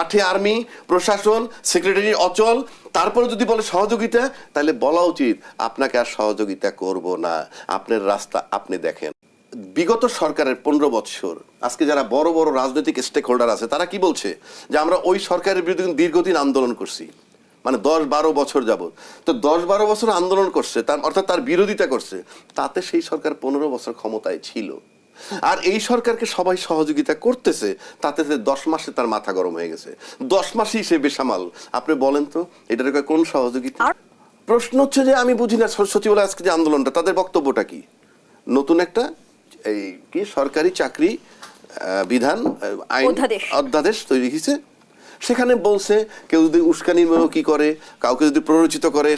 মাঠে আর্মি, প্রশাসন, সেক্রেটারি অচল। তারপরে যদি বলে সহযোগিতা, তাহলে বলা উচিত, আপনাকে আর সহযোগিতা করব না। আপনার রাস্তা আপনি দেখেন। বিগত সরকারের পনেরো বৎসর আজকে যারা বড় বড় রাজনৈতিক স্টেক হোল্ডার আছে, তারা কি বলছে? যে আমরা ওই সরকারের বিরুদ্ধে দীর্ঘদিন আন্দোলন করছি। মানে দশ বারো বছর যাবত তো দশ বারো বছর আন্দোলন করছে, তার অর্থাৎ তার বিরোধিতা করছে, তাতে সেই সরকার পনেরো বছর ক্ষমতায় ছিল। আর এই সরকারকে সবাই সহযোগিতা করতেছে তাতে দশ মাসে তার মাথা গরম হয়ে গেছে। দশ মাসেই সে বেসামাল। আপনি বলেন তো এটার কোন সহযোগিতা? প্রশ্ন হচ্ছে যে আমি বুঝি না সচিবালয় আজকে যে আন্দোলনটা তাদের বক্তব্যটা কি? নতুন একটা এই কি সরকারি চাকরি বিধান আইন। অধ্যাদেশ। তৈরি হয়েছে সেখানে বলছে কেউ যদি উস্কানিমূলকী করে কাউকে যদি প্ররোচিত করে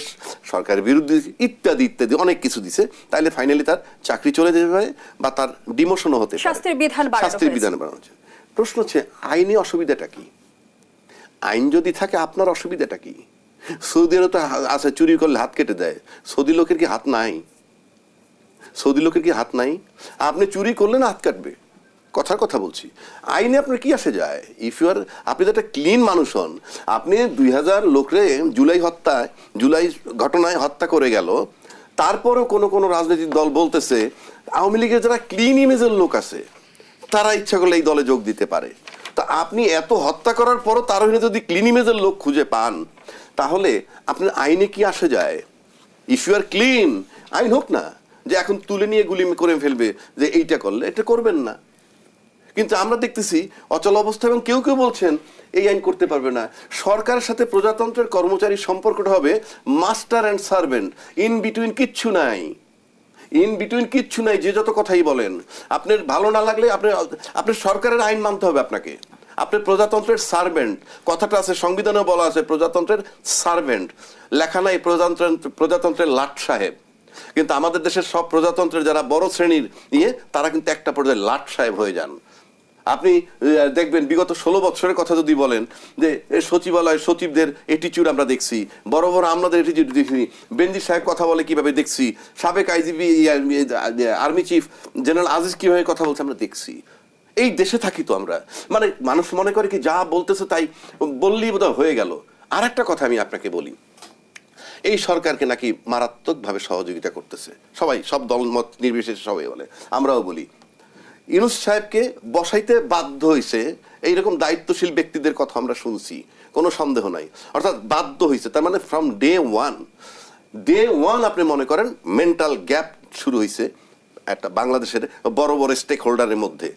সরকারের বিরুদ্ধে ইত্যাদি ইত্যাদি অনেক কিছু দিছে তাহলে ফাইনালি তার চাকরি চলে যেতে পারে বা তার ডিমোশনও হতে পারে। শাস্তির বিধান বাড়ানো শাস্তির বিধান বাড়ানো হচ্ছে প্রশ্ন হচ্ছে আইনি অসুবিধাটা কি? আইন যদি থাকে আপনার অসুবিধাটা কি? সৌদি আরব তো আছে চুরি করলে হাত কেটে দেয়। সৌদি লোকের কি হাত নাই? সৌদি লোকের কি হাত নাই? আপনি চুরি করলে না হাত কাটবে? কথার কথা বলছি। আইনে আপনার কি আসে যায়? ইফ ইউ আর আপনি তো একটা ক্লিন মানুষ হন, আপনি দুই হাজার লোকরে জুলাই হত্যায় জুলাই ঘটনায় হত্যা করে গেল, তারপরেও কোনো কোনো রাজনৈতিক দল বলতেছে, আওয়ামী লীগের যারা ক্লিন ইমেজের লোক আছে, তারা ইচ্ছা করলে এই দলে যোগ দিতে পারে। তা আপনি এত হত্যা করার পরও তার যদি ক্লিন ইমেজের লোক খুঁজে পান, তাহলে আপনার আইনে কি আসে যায়? ইফ ইউ আর ক্লিন আইন হোক না, যে এখন তুলে নিয়ে গুলি করে ফেলবে, যে এইটা করলে, এটা করবেন না। কিন্তু আমরা দেখতেছি অচল অবস্থা এবং কেউ কেউ বলছেন এই আইন করতে পারবে না। সরকারের সাথে প্রজাতন্ত্রের কর্মচারী সম্পর্কটা হবে master and servant. In between কিচ্ছু নাই। ইন বিটুইন কিচ্ছু নাই, যে যত কথাই বলেন। আপনার ভালো না লাগলে আপনার আপনার সরকারের আইন মানতে হবে আপনাকে। আপনি প্রজাতন্ত্রের সার্ভেন্ট। কথাটা আছে, সংবিধানেও বলা আছে, প্রজাতন্ত্রের সার্ভেন্ট। লেখা নাই, প্রজাতন্ত্র প্রজাতন্ত্রের লাট সাহেব। কিন্তু আমাদের দেশের সব প্রজাতন্ত্রের যারা বড় শ্রেণির নিয়ে তারা কিন্তু একটা পর্যায়ে লাট সাহেব হয়ে যান। আপনি দেখবেন বিগত ষোলো বছরের কথা যদি বলেন যে সচিবালয় সচিবদের এটিচিউড আমরা দেখছি, বড় বড় আমাদের এটিচিউড দেখছি বেনজির সাহেব কথা বলে কীভাবে দেখছি, সাবেক IGB army chief general Aziz কীভাবে কথা বলছে আমরা দেখছি। এই দেশে থাকি তো আমরা। মানে মানুষ মনে করে কি যা বলতেছে তাই বললেই বোধহয় হয়ে গেল। আর একটা কথা আমি আপনাকে বলি। এই সরকারকে নাকি মারাত্মকভাবে সহযোগিতা করতেছে। সবাই, সব দলমত নির্বিশেষে সবাই বলে। আমরাও বলি ইউনুস সাহেবকে বসাইতে বাধ্য হয়েছে এইরকম দায়িত্বশীল ব্যক্তিদের কথা আমরা শুনছি কোনো সন্দেহ নাই। অর্থাৎ বাধ্য হয়েছে তার মানে from day one day one আপনি মনে করেন মেন্টাল গ্যাপ শুরু হয়েছে একটা বাংলাদেশের বড় বড় স্টেক হোল্ডারের মধ্যে।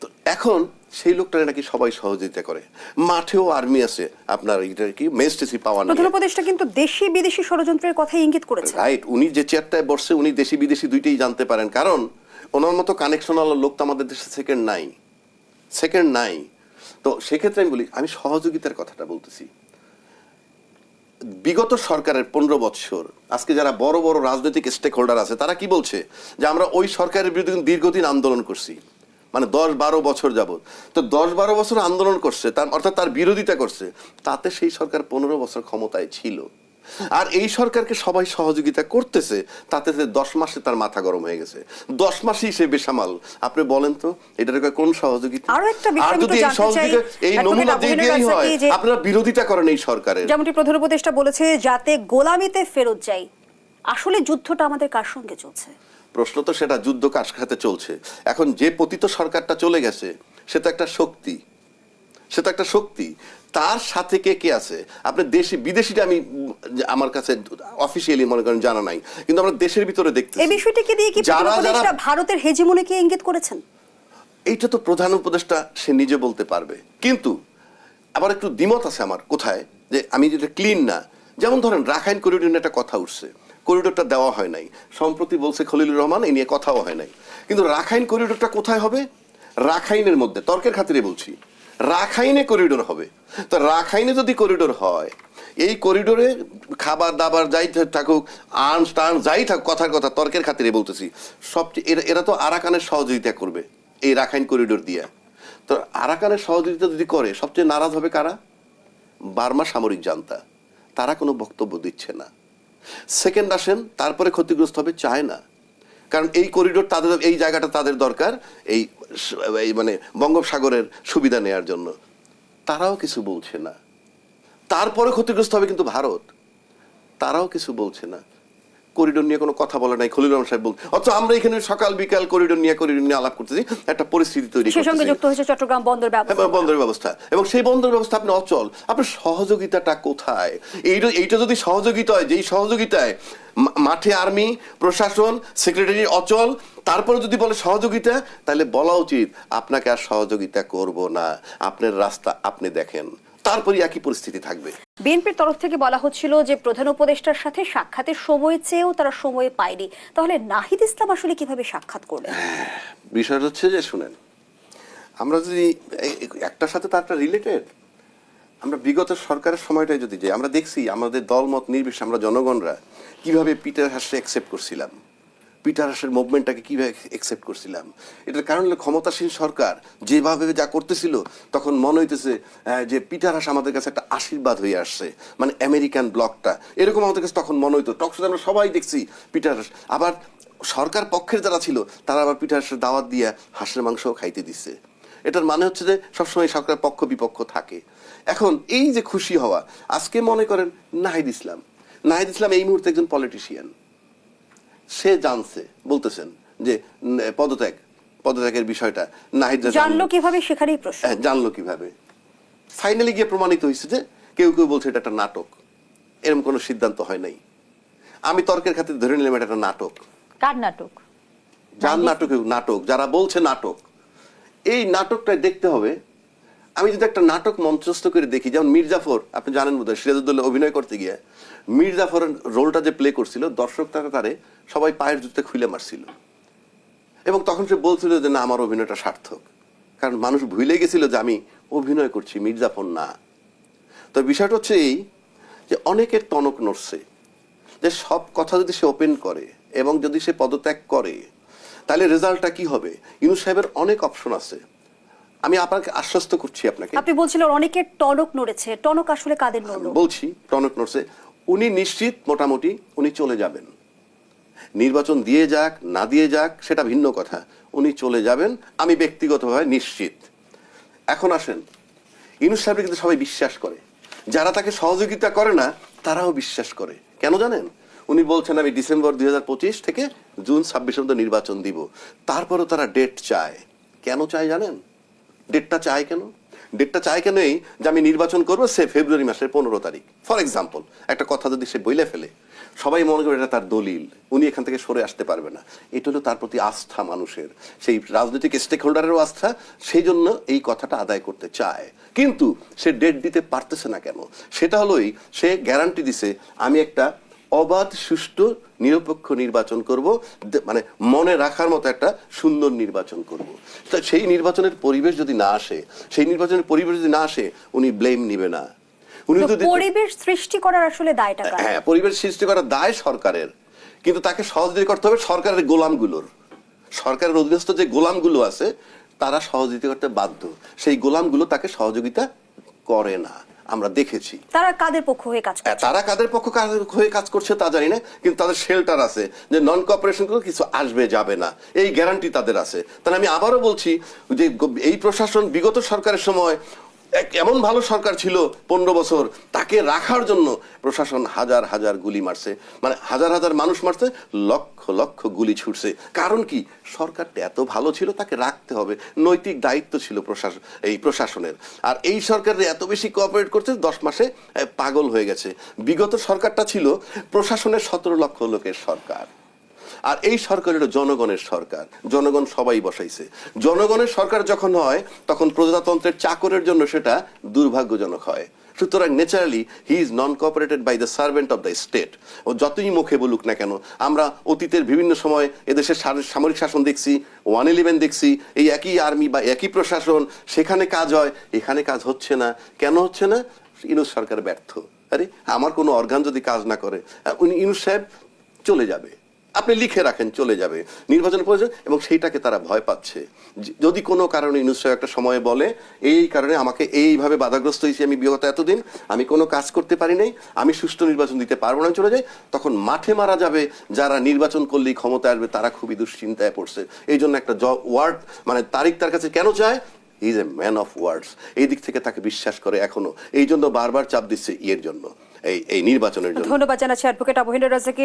তো এখন সেই লোকটা নাকি সবাই সহযোগিতা করে। মাঠেও আর্মি আছে আপনার এটা কি মেস্টেসি পাওয়া প্রধান নিয়ে। উপদেষ্টা কিন্তু দেশি বিদেশি ষড়যন্ত্রের কথা ইঙ্গিত করেছে রাইট উনি যে চেয়ারটায় বসছে উনি দেশি বিদেশি দুইটাই জানতে পারেন। কারণ ওনার মতো কানেকশন আলো লোক তো আমাদের দেশে সেকেন্ড নাই। সেকেন্ড নাই। তো সেক্ষেত্রে আমি বলি, আমি সহযোগিতার কথাটা বলতেছি। বিগত সরকারের পনেরো বৎসর, আজকে যারা বড় বড় রাজনৈতিক স্টেক হোল্ডার আছে, তারা কি বলছে? যে আমরা ওই সরকারের বিরুদ্ধে দীর্ঘদিন আন্দোলন করছি। মানে দশ বারো বছর যাবৎ। তো দশ বারো বছর আন্দোলন করছে, তার অর্থাৎ তার বিরোধিতা করছে। তাতে সেই সরকার পনেরো বছর ক্ষমতায় ছিল। আর এই সরকারকে সবাই সহযোগিতা করতেছে তাতে দশ মাসে তার মাথা গরম হয়ে গেছে। দশ মাসেই সে বেসামাল। আপনি বলেন তো এটার কোন সহযোগিতা? আরও যদি এই সহযোগিতা এই নমুনা দিয়ে দিয়েই হয় আপনারা বিরোধিতা করেন এই সরকারের। যেমনটি প্রধান উপদেষ্টা বলেছে যাতে গোলামিতে ফেরত যাই। আসলে যুদ্ধটা আমাদের কার সঙ্গে চলছে? প্রশ্ন তো সেটা যুদ্ধ কার সাথে চলছে? এখন যে পতিত সরকারটা চলে গেছে সে তো একটা শক্তি। সে তো একটা শক্তি। তার সাথে কে কে আছে? আপনি দেশি বিদেশিটা আমি আমার কাছে অফিসিয়ালি মনে করেন জানা নাই। কিন্তু আমরা দেশের ভিতরে দেখতে এই বিষয়টিকে দিয়ে কি যারা যারা ভারতের হেজিমনিকে ইঙ্গিত করেছেন? এইটা তো প্রধান উপদেষ্টা সে নিজে বলতে পারবে। কিন্তু আবার একটু দ্বিমত আছে আমার কোথায়? যে আমি যেটা ক্লিন না যেমন ধরেন রাখাইন করিডোর নিয়ে একটা কথা উঠছে। করিডোরটা দেওয়া হয় নাই। সম্প্রতি বলছে খলিলুর রহমান এই নিয়ে কথাও হয় নাই। কিন্তু রাখাইন করিডোরটা কোথায় হবে? রাখাইনের মধ্যে তর্কের খাতিরে বলছি। রাখাইনে করিডোর হবে। তো রাখাইনে যদি করিডোর হয়, এই করিডোরে খাবার দাবার যাই থাকুক আর্মস টার্মস যাই থাকুক, কথার কথা, তর্কের খাতিরে বলতেছি সবচেয়ে এরা এরা তো আরাকানের সহযোগিতা করবে এই রাখাইন করিডোর দিয়ে। তো আরাকানের সহযোগিতা যদি করে, সবচেয়ে নারাজ হবে কারা? বার্মা সামরিক জান্তা। তারা কোনো বক্তব্য দিচ্ছে না। সেকেন্ড আসেন, তারপরে ক্ষতিগ্রস্ত হবে চায়না। কারণ এই করিডোর তাদের, এই জায়গাটা তাদের দরকার এই মানে বঙ্গোপসাগরের সুবিধা নেয়ার জন্য। তারাও কিছু বলছে না। তারপরে ক্ষতিগ্রস্ত হবে কিন্তু ভারত। তারাও কিছু বলছে না। করিডোর নিয়ে কোনো কথা বলে নাই খলিল রহমান সাহেব বল অথচ আমরা এখানে সকাল বিকাল করিডোর নিয়ে করিডোর নিয়ে আলাপ করতেছি একটা পরিস্থিতি তৈরি সে সঙ্গে যুক্ত হয়েছে চট্টগ্রাম বন্দর ব্যবস্থা। এবং বন্দরের ব্যবস্থা। এবং সেই বন্দর ব্যবস্থা আপনি অচল। আপনার সহযোগিতাটা কোথায়? এইটা এইটা যদি সহযোগিতা হয় যেই সহযোগিতায় মাঠে আর্মি প্রশাসন সেক্রেটারি অচল তারপরে যদি বলে সহযোগিতা তাহলে বলা উচিত আপনাকে আর সহযোগিতা করব না। আপনার রাস্তা আপনি দেখেন। তারপরে একই পরিস্থিতি থাকবে। বিএনপির তরফ থেকে বলা হচ্ছিল যে প্রধান উপদেষ্টার সাথে সাক্ষাতের সময় চেয়েও তারা সময় পায়নি। তাহলে নাহিদ ইসলাম আসলে কীভাবে সাক্ষাৎ করলেন বিষয়টা হচ্ছে যে শুনেন আমরা যদি একটার সাথে তো একটা রিলেটেড আমরা বিগত সরকারের সময়টাই যদি যাই আমরা দেখছি আমাদের দলমত নির্বিশেষে আমরা জনগণরা কীভাবে পিটার হাসে অ্যাকসেপ্ট করছিলাম। পিটার হাসের মুভমেন্টটাকে কীভাবে অ্যাকসেপ্ট করছিলাম? এটার কারণ হলো ক্ষমতাসীন সরকার যেভাবে যা করতেছিল, তখন মনে হইতেছে যে পিটার হাস আমাদের কাছে একটা আশীর্বাদ হয়ে আসছে মানে আমেরিকান ব্লকটা এরকম আমাদের কাছে তখন মনে হইতো। টকশোতে আমরা সবাই দেখছি পিটার হাস আবার সরকার পক্ষের যারা ছিল, তারা আবার পিটার হাসের দাওয়াত দিয়ে হাঁসের মাংসও খাইতে দিচ্ছে এটার মানে হচ্ছে যে সবসময় সরকার পক্ষ বিপক্ষ থাকে। এখন এই যে খুশি হওয়া, আজকে মনে করেন নাহিদ ইসলাম। নাহিদ ইসলাম এই মুহূর্তে একজন পলিটিশিয়ান সে জানছে বলতেছেন যে পদত্যাগ পদত্যাগের বিষয়টা নাহিদ জানলো কীভাবে সেখানেই প্রশ্ন। হ্যাঁ, জানলো কীভাবে। ফাইনালি গিয়ে প্রমাণিত হয়েছে যে কেউ কেউ বলছে এটা একটা নাটক। এরকম কোনো সিদ্ধান্ত হয় নাই। আমি তর্কের খাতে ধরে নিলাম এটা একটা নাটক। কার নাটক? যার নাটকে নাটক যারা বলছে নাটক। এই নাটকটা দেখতে হবে আমি যদি একটা নাটক মঞ্চস্থ করে দেখি, যেমন মির্জাফর আপনি জানেন বোধহয় সিরাজউদ্দৌলা অভিনয় করতে গিয়ে। মির্জাফরের রোলটা যে প্লে করছিল, দর্শক তারা তারে সবাই পায়ের জুতে খুলে মারছিল। এবং তখন সে বলছিল যে, না, আমার অভিনয়টা সার্থক। কারণ মানুষ ভুলে গেছিল যে, আমি অভিনয় করছি মির্জাফর না। তো বিষয়টা হচ্ছে এই যে, অনেকের টনক নড়ছে। যে, সব কথা যদি সে ওপেন করে এবং যদি সে পদত্যাগ করে, তাহলে রেজাল্টটা কি হবে? ইউনুস সাহেবের অনেক অপশন আছে। আমি আপনাকে আশ্বস্ত করছি আপনাকে। আপনি বলছিলেন অনেকের টনক নড়েছে টনক আসলে কাদের নড়লো? বলছি টনক নড়ছে। উনি নিশ্চিত মোটামুটি উনি চলে যাবেন। নির্বাচন দিয়ে যাক না দিয়ে যাক সেটা ভিন্ন কথা। উনি চলে যাবেন আমি ব্যক্তিগতভাবে নিশ্চিত। এখন আসেন ইনুস সাহেবকে কিন্তু সবাই বিশ্বাস করে। যারা তাকে সহযোগিতা করে না তারাও বিশ্বাস করে। কেন জানেন? উনি বলছেন আমি ডিসেম্বর দুই হাজার পঁচিশ থেকে জুন ছাব্বিশ পর্যন্ত নির্বাচন দিব। তারপরও তারা ডেট চায়। কেন চায় জানেন? ডেটটা চায় কেন? ডেটটা চায় কেন এই যে আমি নির্বাচন করব সে ফেব্রুয়ারি মাসের পনেরো তারিখ। ফর এক্সাম্পল একটা কথা যদি সে বইলে ফেলে, সবাই মনে করে এটা তার দলিল, উনি এখান থেকে সরে আসতে পারবে না। এটা হলো তার প্রতি আস্থা মানুষের, সেই রাজনৈতিক স্টেক হোল্ডারেরও আস্থা, সেই জন্য এই কথাটা আদায় করতে চায়। কিন্তু সে ডেট দিতে পারতেছে না কেন? সেটা হলোই সে গ্যারান্টি দিছে, আমি একটা অবাধ সুষ্ঠু নিরপেক্ষ নির্বাচন করব। মানে মনে রাখার মতো একটা সুন্দর নির্বাচন করব। তা সেই নির্বাচনের পরিবেশ যদি না আসে সেই নির্বাচনের পরিবেশ যদি না আসে উনি ব্লেম নিবে না। উনি যদি পরিবেশ সৃষ্টি করার আসলে দায়টা হ্যাঁ পরিবেশ সৃষ্টি করার দায় সরকারের। কিন্তু তাকে সহযোগিতা করতে হবে সরকারের গোলামগুলোর। সরকারের অধীনস্থ যে গোলামগুলো আছে তারা সহযোগিতা করতে বাধ্য। সেই গোলামগুলো তাকে সহযোগিতা করে না। আমরা দেখেছি। তারা কাদের পক্ষ হয়ে কাজ করে হ্যাঁ, তারা কাদের পক্ষ হয়ে কাজ করছে তা জানি না কিন্তু তাদের শেল্টার আছে যে নন কপারেশন করে কিছু আসবে যাবে না। এই গ্যারান্টি তাদের আছে। তাহলে আমি আবারও বলছি যে এই প্রশাসন বিগত সরকারের সময় এক এমন ভালো সরকার ছিল পনেরো বছর, তাকে রাখার জন্য প্রশাসন হাজার হাজার গুলি মারছে। মানে হাজার হাজার মানুষ মারছে, লক্ষ লক্ষ গুলি ছুটছে। কারণ কি? সরকারটা এত ভালো ছিল, তাকে রাখতে হবে। নৈতিক দায়িত্ব ছিল প্রশাসন এই প্রশাসনের। আর এই সরকার এত বেশি কোঅপারেট করছে, দশ মাসে পাগল হয়ে গেছে। বিগত সরকারটা ছিল প্রশাসনের সতেরো লক্ষ লোকের সরকার। আর এই সরকার হলো জনগণের সরকার। জনগণ সবাই বসাইছে। জনগণের সরকার যখন হয়, তখন প্রজাতন্ত্রের চাকরের জন্য সেটা দুর্ভাগ্যজনক হয়। সুতরাং naturally he is non cooperated by the servant of the state ও যতই মুখে বলুক না কেন, আমরা অতীতের বিভিন্ন সময় এদেশের সামরিক শাসন দেখছি ওয়ান ইলেভেন দেখছি, এই একই আর্মি বা একই প্রশাসন, সেখানে কাজ হয়, এখানে কাজ হচ্ছে না। কেন হচ্ছে না? ইনুস সরকার ব্যর্থ। আরে, আমার কোনো অর্গান যদি কাজ না করে ইনুস সাহেব চলে যাবে। আপনি লিখে রাখেন, চলে যাবে। নির্বাচন প্রয়োজন এবং সেইটাকে তারা ভয় পাচ্ছে। যদি কোনো কারণে সাহেব একটা সময়ে বলে, এই কারণে আমাকে এইভাবে বাধাগ্রস্ত হয়েছি আমি বিগত এতদিন, আমি কোনো কাজ করতে পারি নাই, আমি সুষ্ঠু নির্বাচন দিতে পারব না চলে যাই, তখন মাঠে মারা যাবে যারা নির্বাচন করলেই ক্ষমতা আসবে, তারা খুবই দুশ্চিন্তায় পড়ছে। এই জন্য একটা জ, ওয়ার্ড মানে তারিখ তার কাছে কেন চায় is a man of words এই দিক থেকে তাকে বিশ্বাস করে এখনও। এই জন্য বারবার চাপ দিচ্ছে ইয়ের জন্য, এই এই নির্বাচনের জন্য। ধন্যবাদ জানাচ্ছি অ্যাডভোকেট অবহিন্দ রাজাকে।